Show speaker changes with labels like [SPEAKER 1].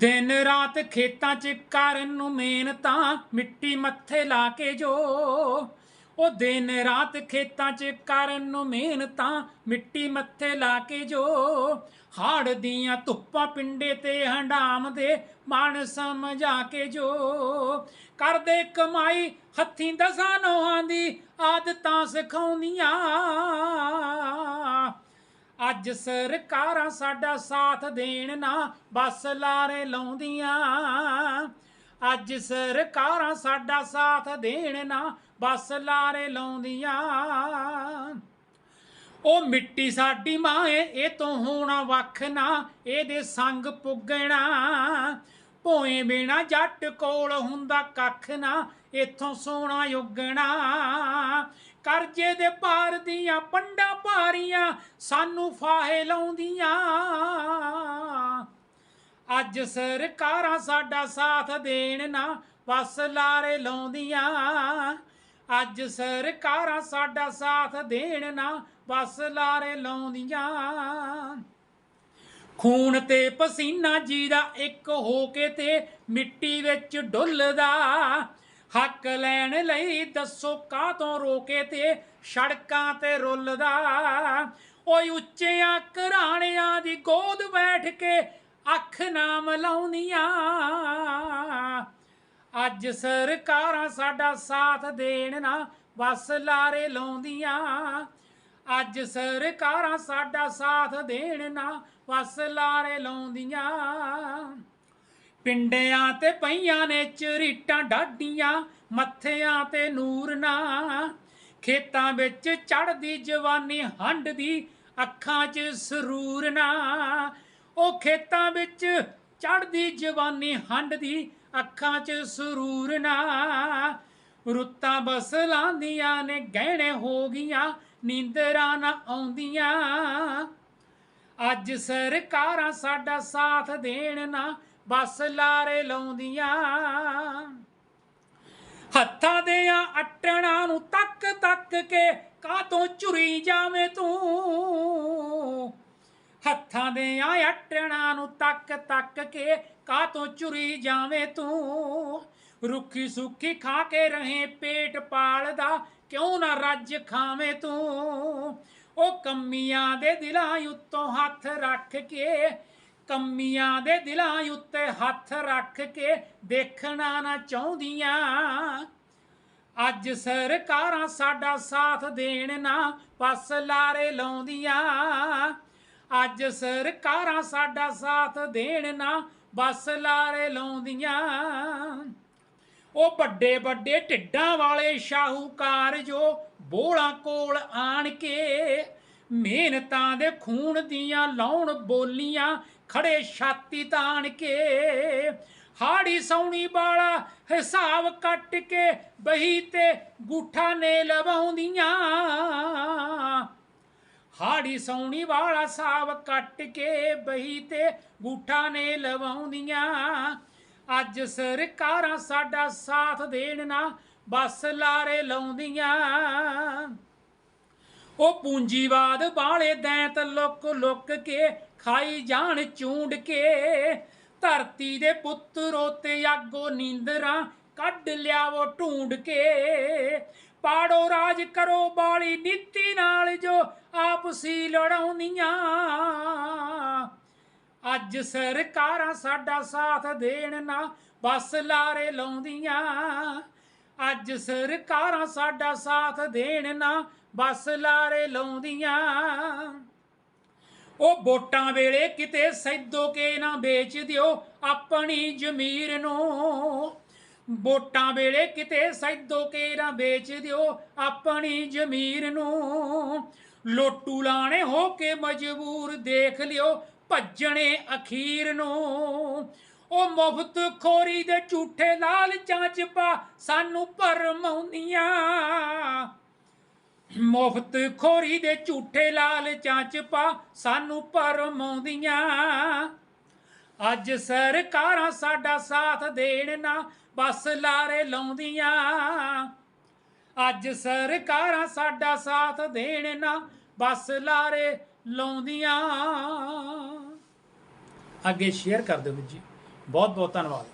[SPEAKER 1] ਦਿਨ ਰਾਤ ਖੇਤਾਂ 'ਚ ਕਰਨ ਨੂੰ ਮਿਹਨਤਾਂ ਮਿੱਟੀ ਮੱਥੇ ਲਾ ਕੇ ਜੋ। ਉਹ ਦਿਨ ਰਾਤ ਖੇਤਾਂ 'ਚ ਕਰਨ ਨੂੰ ਮਿਹਨਤਾਂ ਮਿੱਟੀ ਮੱਥੇ ਲਾ ਕੇ ਜੋ। ਹਾੜ ਦੀਆਂ ਧੁੱਪਾਂ ਪਿੰਡੇ ਤੇ ਹੰਡਾਮ ਦੇ ਮਨ ਸਮਝਾ ਕੇ ਜੋ। ਕਰਦੇ ਕਮਾਈ ਹੱਥੀਂ ਦਸਾਂ ਨੋਹਾਂ ਦੀ ਆਦਤਾਂ ਸਿਖਾਉਂਦੀਆਂ। ਅੱਜ ਸਰਕਾਰਾਂ ਸਾਡਾ ਸਾਥ ਦੇਣ ਨਾ, ਬਸ ਲਾਰੇ ਲਾਉਂਦੀਆਂ। ਅੱਜ ਸਰਕਾਰਾਂ ਸਾਡਾ ਸਾਥ ਦੇਣ ਨਾ, ਬਸ ਲਾਰੇ ਲਾਉਂਦੀਆਂ। ਉਹ ਮਿੱਟੀ ਸਾਡੀ ਮਾਂ ਏ ਇਹ ਤੋਂ ਹੋਣਾ ਵੱਖ ਨਾ, ਇਹਦੇ ਸੰਗ ਪੁੱਗਣਾ। ਭੋਏ ਬਿਨਾ ਜੱਟ ਕੋਲ ਹੁੰਦਾ ਕੱਖ ਨਾ, ਇਥੋਂ ਸੋਨਾ ਯੁੱਗਣਾ ਕਰਜ਼ੇ ਦੇ ਭਾਰ ਦੀਆਂ ਪੰਡਾਂ ਭਾਰੀਆਂ ਸਾਨੂੰ ਫਾਹੇ ਲਾਉਂਦੀਆਂ। ਅੱਜ ਸਰਕਾਰਾਂ ਸਾਡਾ ਸਾਥ ਦੇਣ ਨਾ ਬਸ ਲਾਰੇ ਲਾਉਂਦੀਆਂ। ਅੱਜ ਸਰਕਾਰਾਂ ਸਾਡਾ ਸਾਥ ਦੇਣ ਨਾ ਬਸ ਲਾਰੇ ਲਾਉਂਦੀਆਂ। ਖੂਨ ਤੇ ਪਸੀਨਾ ਜੀ ਦਾ ਇੱਕ ਹੋ ਕੇ ਤੇ ਮਿੱਟੀ ਵਿੱਚ ਡੁੱਲਦਾ। ਹੱਕ ਲੈਣ ਲਈ ਦੱਸੋ ਕਾਹ ਤੋਂ ਰੋਕੇ ਤੇ ਸੜਕਾਂ ਤੇ ਰੁੱਲਦਾ। ਓਏ ਉੱਚਿਆਂ ਘਰਾਣਿਆਂ ਦੀ ਗੋਦ ਬੈਠ ਕੇ ਅੱਖ ਨਾਮ ਲਾਉਂਦੀਆਂ। ਅੱਜ ਸਰਕਾਰਾਂ ਸਾਡਾ ਸਾਥ ਦੇਣ ਨਾ ਬਸ ਲਾਰੇ ਲਾਉਂਦੀਆਂ। ਅੱਜ ਸਰਕਾਰਾਂ ਸਾਡਾ ਸਾਥ ਦੇਣ ਨਾ ਬਸ ਲਾਰੇ ਲਾਉਂਦੀਆਂ। ਪਿੰਡਿਆਂ ਤੇ ਪਈਆਂ ਨੇ ਚਰੀਟਾਂ ਡਾਡੀਆਂ ਮੱਥਿਆਂ ਤੇ ਨੂਰ ਨਾ। ਖੇਤਾਂ ਵਿੱਚ ਚੜਦੀ ਜਵਾਨੀ ਹੰਡ ਦੀ ਅੱਖਾਂ 'ਚ ਸਰੂਰ ਨਾ। ਉਹ ਖੇਤਾਂ ਵਿੱਚ ਚੜਦੀ ਜਵਾਨੀ ਹੰਡ ਦੀ ਅੱਖਾਂ 'ਚ ਸਰੂਰ ਨਾ। ਰੁੱਤਾਂ ਬਸ ਲਾਂਦੀਆਂ ਨੇ, ਗਹਿਣੇ ਹੋ ਗਈਆਂ, ਨੀਂਦਰਾਂ ਨਾ ਆਉਂਦੀਆਂ। ਅੱਜ ਸਰਕਾਰਾਂ ਸਾਡਾ ਸਾਥ ਦੇਣ ਨਾ ਬਸ ਲਾਰੇ ਲਾਉਂਦੀਆਂ। ਹੱਥਾਂ ਦੇ ਆ ਅਟਣਾ ਨੂੰ ਤੱਕ ਤੱਕ ਕੇ ਕਾਤੋਂ ਚੁਰੀ ਜਾਵੇਂ ਤੂੰ? ਹੱਥਾਂ ਦੇ ਆ ਅਟਣਾ ਨੂੰ ਤੱਕ ਤੱਕ ਕੇ ਕਾਤੋਂ ਚੁਰੀ ਜਾਵੇਂ ਤੂੰ? ਰੁੱਖੀ ਸੁੱਖੀ ਖਾ ਕੇ ਰਹੇ ਪੇਟ ਪਾਲਦਾ ਕਿਉਂ ਨਾ ਰੱਜ ਖਾਵੇਂ ਤੂੰ? ਉਹ ਕੰਮੀਆਂ ਦੇ ਦਿਲਾਂ ਉੱਤੋਂ ਹੱਥ ਰੱਖ ਕੇ ਕੰਮੀਆਂ ਦੇ ਦਿਲਾਂ ਉੱਤੇ ਹੱਥ ਰੱਖ ਕੇ ਦੇਖਣਾ ਨਾ ਚਾਹੁੰਦੀਆਂ। ਅੱਜ ਸਰਕਾਰਾਂ ਸਾਡਾ ਸਾਥ ਦੇਣ ਨਾ ਬਸ ਲਾਰੇ ਲਾਉਂਦੀਆਂ। ਅੱਜ ਸਰਕਾਰਾਂ ਸਾਡਾ ਸਾਥ ਦੇਣ ਨਾ ਬਸ ਲਾਰੇ ਲਾਉਂਦੀਆਂ। ਉਹ ਵੱਡੇ ਵੱਡੇ ਢਿੱਡਾਂ ਵਾਲੇ ਸ਼ਾਹੂਕਾਰ ਜੋ ਬੋਲਾਂ ਕੋਲ ਆਣ ਕੇ ਮਿਹਨਤਾਂ ਦੇ ਖੂਨ ਦੀਆਂ ਲਾਉਣ ਬੋਲੀਆਂ ਖੜੇ ਛਾਤੀ ਤਾਣ ਕੇ, ਹਾੜੀ ਸੌਣੀ ਵਾਲਾ ਹਿਸਾਬ ਕੱਟ ਕੇ ਬਹੀ ਤੇ ਗੂਠਾ ਨੇ ਲਵਾਉਂਦੀਆਂ। ਹਾੜੀ ਸੌਣੀ ਵਾਲਾ ਹਿਸਾਬ ਕੱਟ ਕੇ ਬਹੀ ਤੇ ਗੂਠਾ ਨੇ ਲਵਾਉਂਦੀਆਂ। ਅੱਜ ਸਰਕਾਰਾਂ ਸਾਡਾ ਸਾਥ ਦੇਣ ਨਾ ਬਸ ਲਾਰੇ ਲਾਉਂਦੀਆਂ। ਉਹ ਪੂੰਜੀਵਾਦ ਵਾਲੇ ਦੈਂਤ ਲੁੱਕ ਲੁੱਕ ਕੇ ਖਾਈ ਜਾਣ ਚੂੰਡ ਕੇ। ਧਰਤੀ ਦੇ ਪੁੱਤਰੋ ਤੇ ਆਗੋ ਨੀਂਦਰਾਂ ਕੱਢ ਲਿਆਵੋ ਢੂੰਡ ਕੇ। ਪਾੜੋ ਰਾਜ ਕਰੋ ਬਾਲੀ ਨੀਤੀ ਨਾਲ ਜੋ ਆਪਸੀ ਲੜਾਉਂਦੀਆਂ। ਅੱਜ ਸਰਕਾਰਾਂ ਸਾਡਾ ਸਾਥ ਦੇਣ ਨਾ ਬਸ ਲਾਰੇ ਲਾਉਂਦੀਆਂ। ਅੱਜ ਸਰਕਾਰਾਂ ਸਾਡਾ ਸਾਥ ਦੇਣ ਨਾ ਬਸ ਲਾਰੇ ਲਾਉਂਦੀਆਂ। ਉਹ ਵੋਟਾਂ ਵੇਲੇ ਕਿਤੇ ਸੈਦੋ ਕੇ ਨਾ ਵੇਚ ਦਿਓ ਆਪਣੀ ਜ਼ਮੀਰ ਨੂੰ। ਵੋਟਾਂ ਵੇਲੇ ਕਿਤੇ ਸੈਦੋ ਕੇ ਨਾ ਵੇਚ ਦਿਓ ਆਪਣੀ ਜ਼ਮੀਰ ਨੂੰ। ਲੋਟੂ ਲਾਣੇ ਹੋ ਕੇ ਮਜਬੂਰ ਦੇਖ ਲਿਓ ਭੱਜਣੇ ਅਖੀਰ ਨੂੰ। ਉਹ ਮੁਫਤ ਖੋਰੀ ਦੇ ਝੂਠੇ ਲਾਲਚਾਂ ਚ ਪਾ ਸਾਨੂੰ ਭਰਮਾਉਂਦੀਆਂ। ਮੁਫਤ ਖੋਰੀ ਦੇ ਝੂਠੇ ਲਾਲਚਾਂ ਚ ਪਾ ਸਾਨੂੰ ਭਰਮਾਉਂਦੀਆਂ ਅੱਜ ਸਰਕਾਰਾਂ ਸਾਡਾ ਸਾਥ ਦੇਣ ਨਾ, ਬਸ ਲਾਰੇ ਲਾਉਂਦੀਆਂ। ਅੱਜ ਸਰਕਾਰਾਂ ਸਾਡਾ ਸਾਥ ਦੇਣ ਨਾ, ਬਸ ਲਾਰੇ ਲਾਉਂਦੀਆਂ। ਅੱਗੇ ਸ਼ੇਅਰ ਕਰ ਦਿਓ ਜੀ। ਬਹੁਤ ਬਹੁਤ ਧੰਨਵਾਦ।